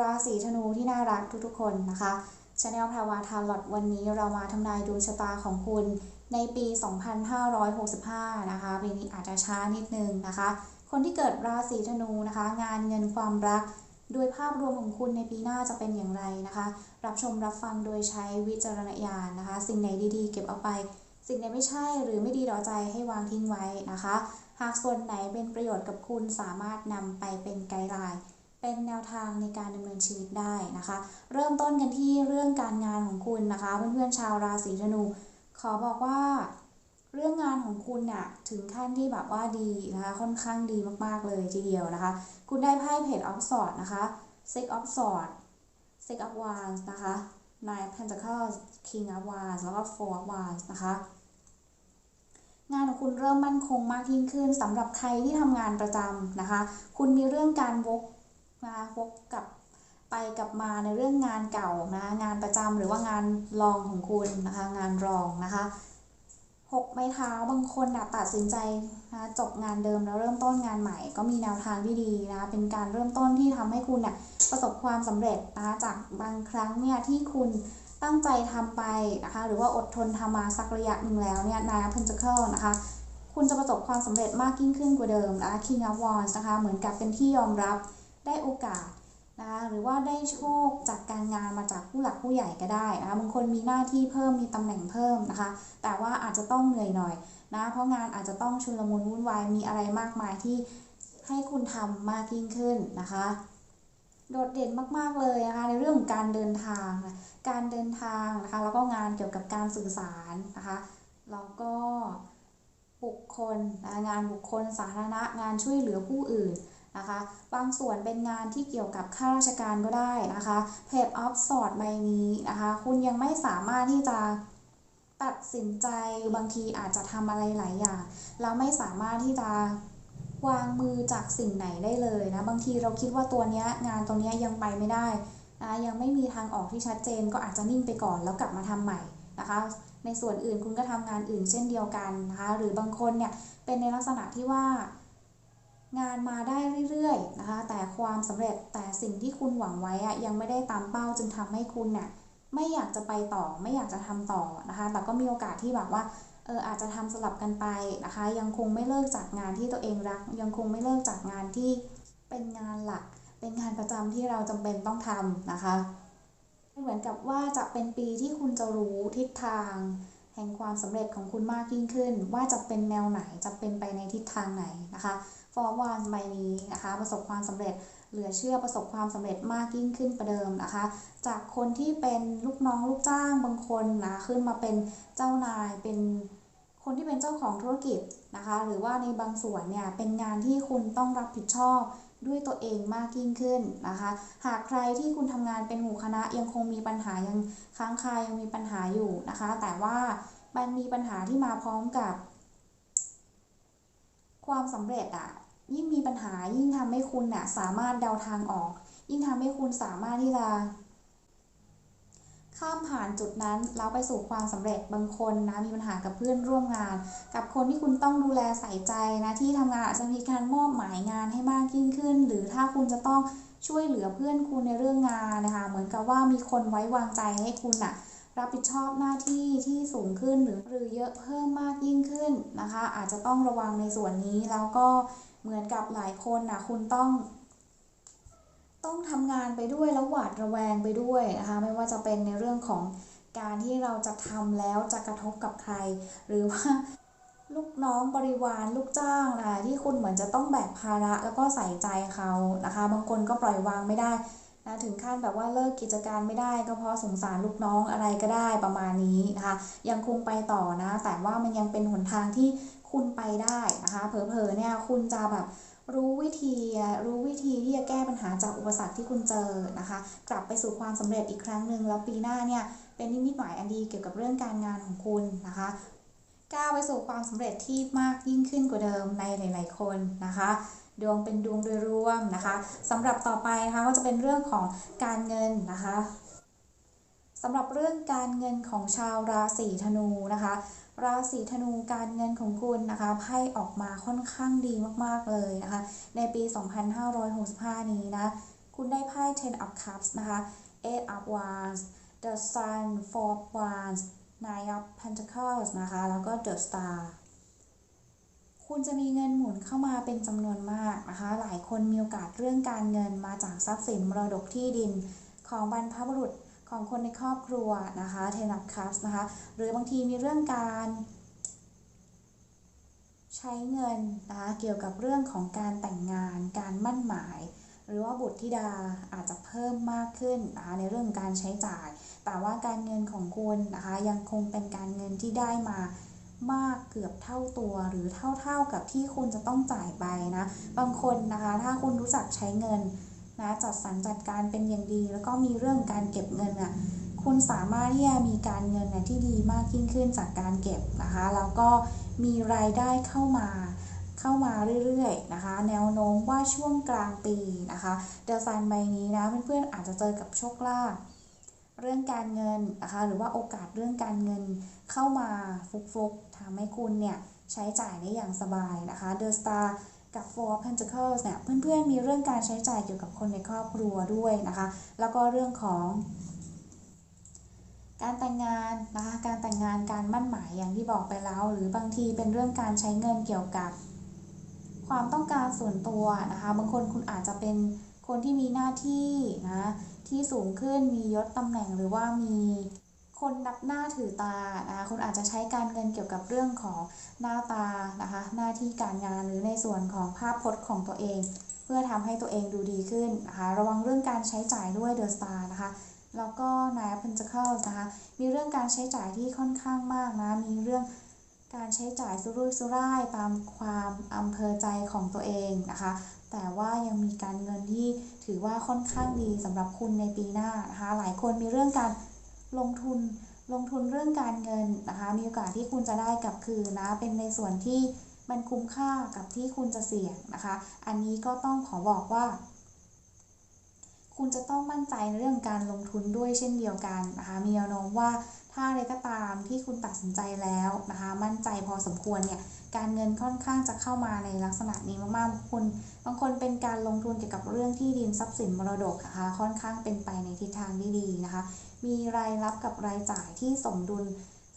ราศีธนูที่น่ารักทุกๆคนนะคะชาแนลพาวาทาลอตวันนี้เรามาทำนายดวงชะตาของคุณในปี 2565 นะคะปีนี้อาจจะช้านิดนึงนะคะ คนที่เกิดราศีธนูนะคะ งานเงินความรักโดยภาพรวมของคุณในปีหน้าจะเป็นอย่างไรนะคะ รับชมรับฟังโดยใช้วิจารณญาณนะคะ สิ่งไหนดีๆ เก็บเอาไป สิ่งไหนไม่ใช่หรือไม่ดีต่อใจให้วางทิ้งไว้นะคะ หากส่วนไหนเป็นประโยชน์กับคุณสามารถนำไปเป็นไกด์ไลน์ เป็นแนวทางในการดำเนินชีวิตได้นะคะ เริ่มต้นกันที่เรื่องการงานของคุณนะคะ เพื่อนๆชาวราศีธนู ขอบอกว่า เรื่องงานของคุณเนี่ยถึงขั้นที่แบบว่าดีนะคะค่อนข้างดีมากๆเลยทีเดียวนะคะ คุณได้ไพ่เพจออฟสอดนะคะ Six of Swords Six of Wands นะคะ Nine of Pentacles King of Wands แล้วก็ Four of Wands นะคะงานของคุณเริ่มมั่นคงมากยิ่งขึ้นสำหรับใครที่ทำงานประจำนะคะ คุณมีเรื่องการวก นะคะวกกับไปกลับมาในเรื่องงานเก่านะงานประจำหรือว่างานรองของคุณนะคะงานรองนะคะหกไม้เท้าบางคนนะตัดสินใจนะจบงานเดิมแล้วเริ่มต้นงานใหม่ ก็มีแนวทางที่ดีนะคะเป็นการเริ่มต้นที่ทำให้คุณเนี่ยประสบความสำเร็จนะคะจากบางครั้งเนี่ยที่คุณตั้งใจทำไปนะคะหรือว่าอดทนทำมาสักระยะหนึ่งแล้วเนี่ยนายพันจเคิลนะคะคุณจะประสบความสำเร็จมากยิ่งขึ้นกว่าเดิมนะคะ King of Wands นะคะเหมือนกับเป็นที่ยอมรับ ได้โอกาสนะคะหรือว่าได้โชคจากการงานมาจากผู้หลักผู้ใหญ่ก็ได้นะคะบางคนมีหน้าที่เพิ่มมีตำแหน่งเพิ่มนะคะ แต่ว่าอาจจะต้องเหนื่อยหน่อยนะเพราะงานอาจจะต้องชุลมุนวุ่นวายมีอะไรมากมายที่ให้คุณทำมากยิ่งขึ้นนะคะ โดดเด่นมากๆเลยนะคะในเรื่องของการเดินทาง การเดินทางนะคะแล้วก็งานเกี่ยวกับการสื่อสารนะคะแล้วก็บุคคลงานบุคคลสาธารณะงานช่วยเหลือผู้อื่น นะคะ บางส่วนเป็นงานที่เกี่ยวกับข้าราชการก็ได้นะคะเพจออฟสอดใบนี้นะคะ คุณยังไม่สามารถที่จะตัดสินใจบางทีอาจจะทำอะไรหลายอย่างแล้วไม่สามารถที่จะวางมือจากสิ่งไหนได้เลยนะ บางทีเราคิดว่าตัวเนี้ยงานตรงเนี้ยยังไปไม่ได้นะยังไม่มีทางออกที่ชัดเจนก็อาจจะนิ่งไปก่อนแล้วกลับมาทำใหม่นะคะ ในส่วนอื่นคุณก็ทำงานอื่นเช่นเดียวกันนะคะ หรือบางคนเนี่ยเป็นในลักษณะที่ว่า งานมาได้เรื่อยๆนะคะ แต่ความสำเร็จแต่สิ่งที่คุณหวังไว้อะยังไม่ได้ตามเป้าจึงทำให้คุณเนี่ยไม่อยากจะไปต่อไม่อยากจะทำต่อนะคะ แต่ก็มีโอกาสที่แบบว่าเอออาจจะทำสลับกันไปนะคะ ยังคงไม่เลิกจากงานที่ตัวเองรัก ยังคงไม่เลิกจากงานที่เป็นงานหลัก เป็นงานประจำที่เราจำเป็นต้องทำนะคะเหมือนกับว่าจะเป็นปีที่คุณจะรู้ทิศทาง แห่งความสำเร็จของคุณมากยิ่งขึ้น ว่าจะเป็นแนวไหนจะเป็นไปในทิศทางไหนนะคะ ฟอร์วานใบนี้นะคะ ประสบความสำเร็จเหลือเชื่อประสบความสำเร็จมากยิ่งขึ้นประเดิมนะคะ จากคนที่เป็นลูกน้องลูกจ้างบางคนนะขึ้นมาเป็นเจ้านายเป็นคนที่เป็นเจ้าของธุรกิจนะคะ หรือว่าในบางส่วนเนี่ยเป็นงานที่คุณต้องรับผิดชอบด้วยตัวเองมากยิ่งขึ้นนะคะ หากใครที่คุณทำงานเป็นหมู่คณะยังคงมีปัญหายังค้างคายังมีปัญหาอยู่นะคะ แต่ว่ามันมีปัญหาที่มาพร้อมกับ ความสำเร็จอะ ยิ่งมีปัญหายิ่งทำให้คุณน่ะสามารถเดาทางออก ยิ่งทำให้คุณสามารถที่จะข้ามผ่านจุดนั้นแล้วไปสู่ความสำเร็จบางคนนะมีปัญหากับเพื่อนร่วมงาน กับคนที่คุณต้องดูแลใส่ใจนะที่ทำงานอาจจะมีการมอบหมายงานให้มากยิ่งขึ้น หรือถ้าคุณจะต้องช่วยเหลือเพื่อนคุณในเรื่องงานนะคะ เหมือนกับว่ามีคนไว้วางใจให้คุณน่ะรับผิดชอบหน้าที่ที่สูงขึ้นหรือหรือเยอะเพิ่มมากยิ่งขึ้นนะคะ อาจจะต้องระวังในส่วนนี้แล้วก็ เหมือนกับหลายคนนะคุณต้อง ต้องทำงานไปด้วยแล้วหวาดระแวงไปด้วยนะคะไม่ว่าจะเป็นในเรื่องของการที่เราจะทำแล้วจะกระทบกับใคร หรือว่าลูกน้องบริวารลูกจ้างนะคะที่คุณเหมือนจะต้องแบกภาระแล้วก็ใส่ใจเขานะคะ บางคนก็ปล่อยวางไม่ได้นะถึงขั้นแบบว่าเลิกกิจการไม่ได้ก็เพราะสงสารลูกน้องอะไรก็ได้ประมาณนี้นะคะ ยังคงไปต่อนะ แต่ว่ามันยังเป็นหนทางที่ คุณไปได้นะคะเผลอๆเนี่ยคุณจะแบบรู้วิธีรู้วิธีที่จะแก้ปัญหาจากอุปสรรคที่คุณเจอนะคะ กลับไปสู่ความสำเร็จอีกครั้งหนึ่งแล้วปีหน้าเนี่ยเป็นนิมิตหมายอันดีเกี่ยวกับเรื่องการงานของคุณนะคะก้าวไปสู่ความสำเร็จที่มากยิ่งขึ้นกว่าเดิมในหลาย ๆ คนนะคะดวงเป็นดวงโดยรวมนะคะสำหรับต่อไปนะคะก็จะเป็นเรื่องของการเงินนะคะสำหรับเรื่องการเงินของชาวราศีธนูนะคะ ราศีธนูการเงินของคุณนะคะไพ่ออกมาค่อนข้างดีมากๆเลยนะคะ ในปี 2565 นี้นะคุณได้ไพ่ ten of cups นะคะ eight of wands the sun four of wands nine of pentacles นะคะแล้วก็ the star คุณจะมีเงินหมุนเข้ามาเป็นจำนวนมากนะคะ หลายคนมีโอกาสเรื่องการเงินมาจากทรัพย์สินมรดกที่ดินของบรรพบุรุษ ของคนในครอบครัวนะคะ ten of cups นะคะหรือบางทีมีเรื่องการใช้เงินนะคะเกี่ยวกับเรื่องของการแต่งงาน การมั่นหมาย หรือว่าบุตรธิดาอาจจะเพิ่มมากขึ้นนะคะในเรื่องการใช้จ่าย แต่ว่าการเงินของคุณนะคะยังคงเป็นการเงินที่ได้มามากเกือบเท่าตัวหรือเท่าๆกับที่คุณจะต้องจ่ายไปนะ บางคนนะคะถ้าคุณรู้จักใช้เงิน นะจัดสรรจัดการเป็นอย่างดี แล้วก็มีเรื่องการเก็บเงินอะคุณสามารถที่จะมีการเงินนะที่ดีมากยิ่งขึ้นจากการเก็บนะคะแล้วก็มีรายได้เข้ามาเข้ามาเรื่อยๆนะคะ แนวโน้มว่าช่วงกลางปีนะคะเดอะซันใบนี้นะเพื่อนๆอาจจะเจอกับโชคลาภเรื่องการเงินนะคะหรือว่าโอกาสเรื่องการเงินเข้ามาฟุกๆทำให้คุณเนี่ยใช้จ่ายได้อย่างสบายนะคะเดอะสตาร์ กับ Four Pentacles เนี่ยเพื่อนๆมีเรื่องการใช้จ่ายเกี่ยวกับคนในครอบครัวด้วยนะคะ แล้วก็เรื่องของการแต่งงานนะคะ การแต่งงานการมั่นหมายอย่างที่บอกไปแล้ว หรือบางทีเป็นเรื่องการใช้เงินเกี่ยวกับความต้องการส่วนตัวนะคะ บางคนคุณอาจจะเป็นคนที่มีหน้าที่นะที่สูงขึ้นมียศตำแหน่งหรือว่ามี คนนับหน้าถือตานะคะคุณอาจจะใช้การเงินเกี่ยวกับเรื่องของหน้าตานะคะหน้าที่การงานหรือในส่วนของภาพพจน์ของตัวเอง เพื่อทำให้ตัวเองดูดีขึ้นนะคะระวังเรื่องการใช้จ่ายด้วยเดอะสตาร์นะคะแล้วก็นายพัน t เคิลนะคะมีเรื่องการใช้จ่ายที่ค่อนข้างมากนะมีเรื่องการใช้จ่ายสุรุ่ยสุร่ายตามความอำเภอใจของตัวเองนะคะ แต่ว่ายังมีการเงินที่ถือว่าค่อนข้างดีสำหรับคุณในปีหน้านะคะ หลายคนมีเรื่องการ ลงทุนลงทุนเรื่องการเงินนะคะ มีโอกาสที่คุณจะได้กลับคืนนะ เป็นในส่วนที่มันคุ้มค่ากับที่คุณจะเสี่ยงนะคะ อันนี้ก็ต้องขอบอกว่า คุณจะต้องมั่นใจในเรื่องการลงทุนด้วยเช่นเดียวกันนะคะ มีแนวโน้มว่า ถ้าอะไรก็ตามที่คุณตัดสินใจแล้วนะคะ มั่นใจพอสมควรเนี่ย การเงินค่อนข้างจะเข้ามาในลักษณะนี้มากๆบางคนบางคนเป็นการลงทุนเกี่ยวกับเรื่องที่ดินทรัพย์สินมรดกนะคะ ค่อนข้างเป็นไปในทิศทางที่ดีนะคะ มีรายรับกับรายจ่ายที่สมดุล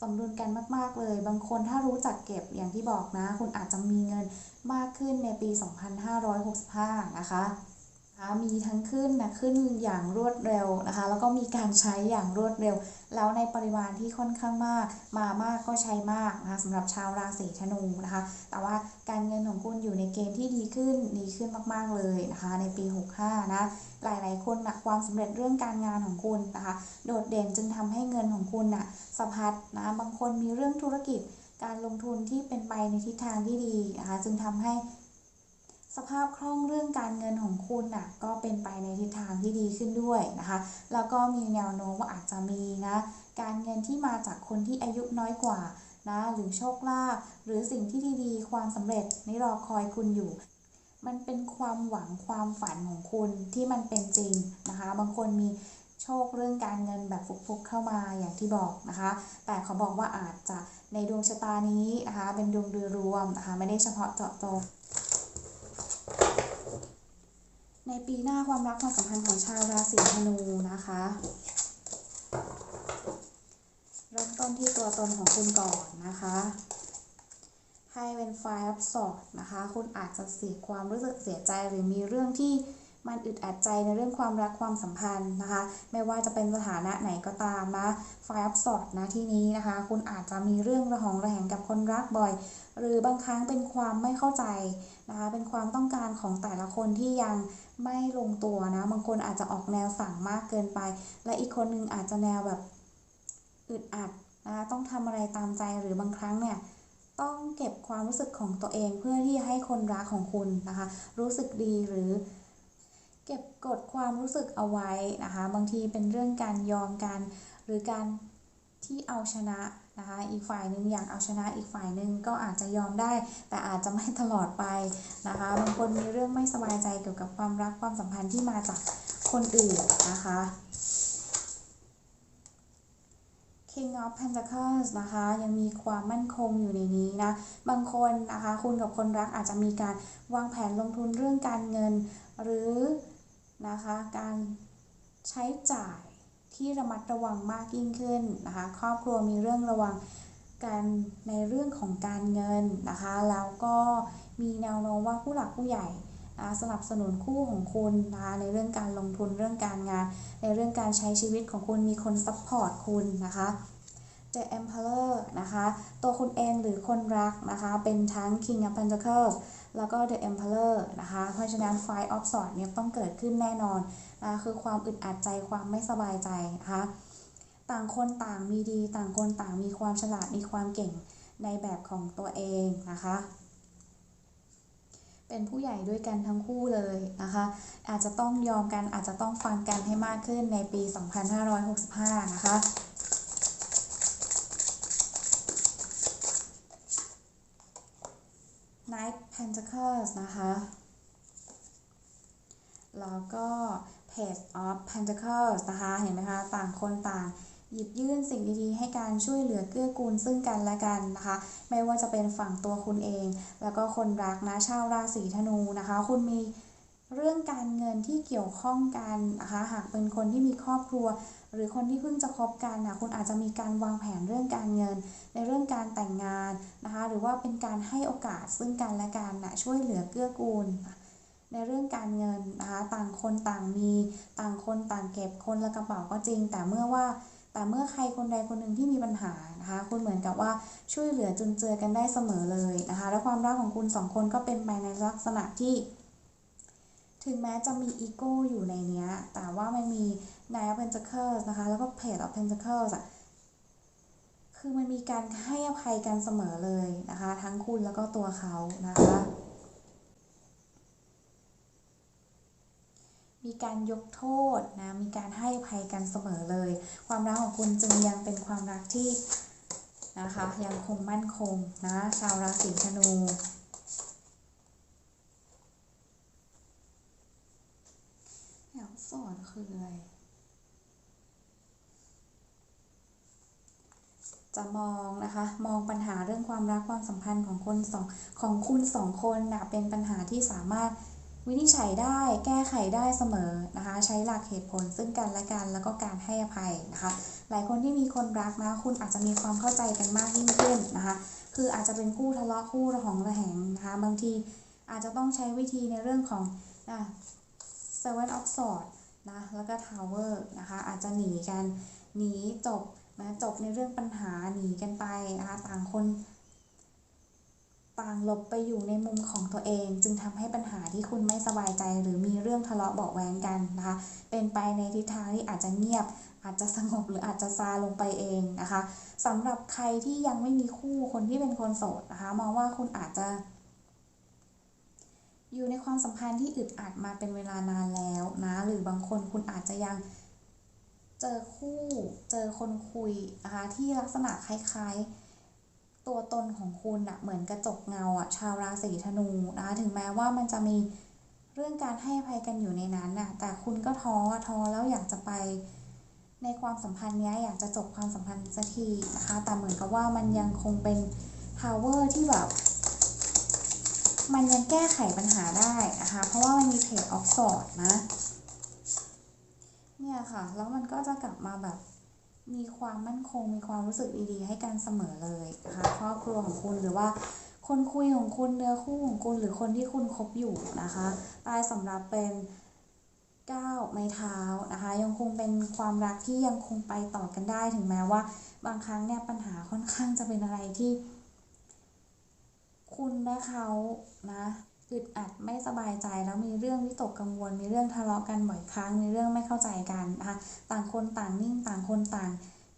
สมดุลกันมาก ๆ เลย บางคนถ้ารู้จักเก็บอย่างที่บอกนะ คุณอาจจะมีเงินมากขึ้นในปี 2565 นะคะนะคะ มีทั้งขึ้นนะขึ้นอย่างรวดเร็วนะคะ แล้วก็มีการใช้อย่างรวดเร็ว แล้วในปริมาณที่ค่อนข้างมาก มามากก็ใช้มากนะคะสำหรับชาวราศีธนูนะคะ แต่ว่าการเงินของคุณอยู่ในเกณฑ์ที่ดีขึ้นดีขึ้นมากๆเลยนะคะ ในปี 65 นะ หลายๆคนนะความสำเร็จเรื่องการงานของคุณนะคะ โดดเด่นจึงทำให้เงินของคุณนะ่ะสะพัดนะบางคนมีเรื่องธุรกิจการลงทุนที่เป็นไปในทิศทางที่ดีนะคะจึงทำให้ สภาพคล่องเรื่องการเงินของคุณน่ะก็เป็นไปในทิศทางที่ดีขึ้นด้วยนะคะ แล้วก็มีแนวโน้มว่าอาจจะมีนะการเงินที่มาจากคนที่อายุน้อยกว่านะหรือโชคลาภหรือสิ่งที่ดีๆ ความสำเร็จนี่รอคอยคุณอยู่ มันเป็นความหวังความฝันของคุณที่มันเป็นจริงนะคะ บางคนมีโชคเรื่องการเงินแบบฟุกๆเข้ามาอย่างที่บอกนะคะ แต่เขาบอกว่าอาจจะในดวงชะตานี้นะคะเป็นดวงโดยรวมนะคะไม่ได้เฉพาะเจาะจง ในปีหน้าความรักความสัมพันธ์ของชาวราศีธนูนะคะเริ่มต้นที่ตัวตนของคุณก่อนนะคะให้เป็นไฟอัพสอดนะคะ คุณอาจจะเสียความรู้สึกเสียใจหรือมีเรื่องที่มันอึดอัดใจในเรื่องความรักความสัมพันธ์นะคะ ไม่ว่าจะเป็นสถานะไหนก็ตามนะไฟอัพสอดนะที่นี้นะคะ คุณอาจจะมีเรื่องระหองระแหงกับคนรักบ่อย หรือบางครั้งเป็นความไม่เข้าใจนะคะ เป็นความต้องการของแต่ละคนที่ยัง ไม่ลงตัวนะบางคนอาจจะออกแนวสั่งมากเกินไป และอีกคนนึงอาจจะแนวแบบอึดอัดนะคะต้องทำอะไรตามใจหรือบางครั้งเนี่ยต้องเก็บความรู้สึกของตัวเองเพื่อที่จะให้คนรักของคุณนะคะ รู้สึกดีหรือ เก็บกดความรู้สึกเอาไว้นะคะ บางทีเป็นเรื่องการยอมกันหรือการที่เอาชนะ นะคะอีกฝ่ายหนึ่งอยากเอาชนะอีกฝ่ายหนึ่งก็อาจจะยอมได้ แต่อาจจะไม่ตลอดไปนะคะบางคนมีเรื่องไม่สบายใจเกี่ยวกับความรักความสัมพันธ์ที่มาจากคนอื่นนะคะ King of Pentacles นะคะยังมีความมั่นคงอยู่ในนี้นะ บางคนนะคะคุณกับคนรักอาจจะมีการวางแผนลงทุนเรื่องการเงิน หรือนะคะการใช้จ่าย ที่ระมัดระวังมากยิ่งขึ้นนะคะครอบครัวมีเรื่องระวังการในเรื่องของการเงินนะคะแล้วก็มีแนวโน้มว่าผู้หลักผู้ใหญ่สนับสนุนคู่ของคุณนะคะในเรื่องการลงทุนเรื่องการงาน ในเรื่องการใช้ชีวิตของคุณมีคนซัพพอร์ตคุณนะคะ The Emperor นะคะ ตัวคุณเองหรือคนรักนะคะ เป็นทั้ง King of Pentacles แล้วก็ The Emperor นะคะ เพราะฉะนั้น Five of Swords เนี่ยต้องเกิดขึ้นแน่นอนนะคือความอึดอัดใจความไม่สบายใจนะคะ ต่างคนต่างมีดี ต่างคนต่างมีความฉลาดมีความเก่งในแบบของตัวเองนะคะ เป็นผู้ใหญ่ด้วยกันทั้งคู่เลยนะคะ อาจจะต้องยอมกันอาจจะต้องฟังกันให้มากขึ้นในปี 2565 นะคะ Pentacles นะคะ แล้วก็ Page of Pentacles นะคะ เห็นไหมคะ ต่างคนต่างหยิบยื่นสิ่งดีๆ ให้การช่วยเหลือเกื้อกูลซึ่งกันและกันนะคะ ไม่ว่าจะเป็นฝั่งตัวคุณเอง แล้วก็คนรักนะชาวราศีธนูนะคะ คุณมีเรื่องการเงินที่เกี่ยวข้องกันนะคะ หากเป็นคนที่มีครอบครัว หรือคนที่เพิ่งจะคบกันนะคุณอาจจะมีการวางแผนเรื่องการเงิน ในเรื่องการแต่งงานนะคะหรือว่าเป็นการให้โอกาสซึ่งกันและกันนะช่วยเหลือเกื้อกูลในเรื่องการเงินนะคะต่างคนต่างมีต่างคนต่างเก็บคนละกระเป๋าก็จริง แต่เมื่อว่าแต่เมื่อใครคนใดคนหนึ่งที่มีปัญหานะคะคุณเหมือนกับว่าช่วยเหลือจุนเจือกันได้เสมอเลยนะคะและความรักของคุณสองคนก็เป็นไปในลักษณะที่ ถึงแม้จะมีอีโก้อยู่ในเนี้ยแต่ว่ามันมี Nine of Pentacles นะคะ แล้วก็ Page of Pentacles อะคือมันมีการให้อภัยกันเสมอเลยนะคะ ทั้งคุณแล้วก็ตัวเขานะคะ มีการยกโทษนะ มีการให้อภัยกันเสมอเลย ความรักของคุณจึงยังเป็นความรักที่นะคะ ยังคงมั่นคงนะ ชาวราศีธนูแถวสอนคืออะไร จะมองนะคะ มองปัญหาเรื่องความรักความสัมพันธ์ของคนสองของคุณสองคนนะเป็นปัญหาที่สามารถวินิจฉัยได้แก้ไขได้เสมอนะคะ ใช้หลักเหตุผลซึ่งกันและกันแล้วก็การให้อภัยนะคะ หลายคนที่มีคนรักนะคุณอาจจะมีความเข้าใจกันมากยิ่งขึ้นนะคะ คืออาจจะเป็นคู่ทะเลาะคู่ระหองระแหงนะคะ บางทีอาจจะต้องใช้วิธีในเรื่องของนะ Seven of Swords นะแล้วก็ Tower นะคะ อาจจะหนีกันหนีจบ นะจบในเรื่องปัญหาหนีกันไปนะคะต่างคนต่างหลบไปอยู่ในมุมของตัวเอง จึงทำให้ปัญหาที่คุณไม่สบายใจ หรือมีเรื่องทะเลาะเบาแวงกันนะคะเป็นไปในทิศทางที่อาจจะเงียบ อาจจะสงบหรืออาจจะซาลงไปเองนะคะสำหรับใครที่ยังไม่มีคู่คนที่เป็นคนโสดนะคะมองว่าคุณอาจจะ อยู่ในความสัมพันธ์ที่อึดอัดมาเป็นเวลานานแล้วนะหรือบางคนคุณอาจจะยัง เจอคู่ เจอคนคุยนะคะที่ลักษณะคล้ายๆ ตัวตนของคุณอะเหมือนกระจกเงาอะชาวราศีธนูนะคะถึงแม้ว่ามันจะมีเรื่องการให้อภัยกันอยู่ในนั้นน่ะ แต่คุณก็ท้อท้อแล้วอยากจะไปในความสัมพันธ์เนี้ยอยากจะจบความสัมพันธ์สักทีนะคะ แต่เหมือนกับว่ามันยังคงเป็น power ที่แบบ มันยังแก้ไขปัญหาได้นะคะ เพราะว่ามันมีเพจออฟสอดนะ เนี่ยค่ะ แล้วมันก็จะกลับมาแบบมีความมั่นคง มีความรู้สึกดีๆ ให้กันเสมอเลยนะคะครอบครัวของคุณหรือว่าคนคุยของคุณเนื้อคู่ของคุณหรือคนที่คุณคบอยู่นะคะใต้สำหรับเป็นก้าวไม้เท้านะคะ ยังคงเป็นความรักที่ยังคงไปต่อกันได้ถึงแม้ว่า บางครั้งเนี่ยปัญหาค่อนข้างจะเป็นอะไรที่ คุณและเขานะ อึดอัดไม่สบายใจแล้วมีเรื่องวิตกกังวล มีเรื่องทะเลาะกันบ่อยครั้ง มีเรื่องไม่เข้าใจกันนะคะต่างคนต่างนิ่งต่างคนต่าง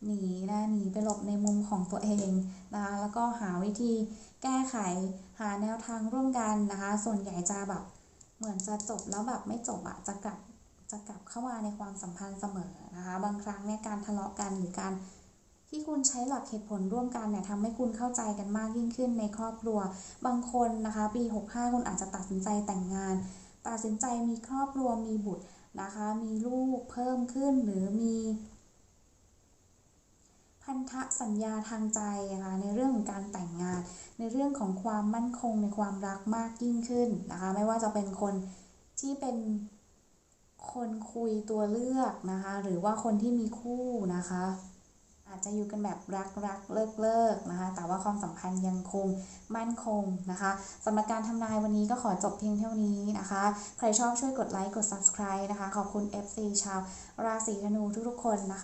หนีนะหนีไปหลบในมุมของตัวเองนะคะแล้วก็หาวิธีแก้ไขหาแนวทางร่วมกันนะคะ ส่วนใหญ่จะแบบเหมือนจะจบแล้วแบบไม่จบอะจะกลับจะกลับเข้ามาในความสัมพันธ์เสมอนะคะ บางครั้งเนี่ยการทะเลาะกันหรือการ ที่คุณใช้หลักเหตุผลร่วมกันเนี่ยทำให้คุณเข้าใจกันมากยิ่งขึ้นในครอบครัว บางคนนะคะปี 65 คุณอาจจะตัดสินใจแต่งงาน ตัดสินใจมีครอบครัวมีบุตรนะคะ มีลูกเพิ่มขึ้นหรือมีพันธสัญญาทางใจนะคะในเรื่องของการแต่งงาน ในเรื่องของความมั่นคงในความรักมากยิ่งขึ้นนะคะไม่ว่าจะเป็นคนที่เป็นคนคุยตัวเลือกนะคะหรือว่าคนที่มีคู่นะคะ อาจจะอยู่กันแบบรักรักเลิกเลิกนะคะ แต่ว่าความสัมพันธ์ยังคงมั่นคงนะคะสำหรับการทำนายวันนี้ก็ขอจบเพียงเท่านี้นะคะ ใครชอบช่วยกดไลค์กด subscribe นะคะ ขอบคุณ FC ชาวราศีธนูทุกๆคนนะคะ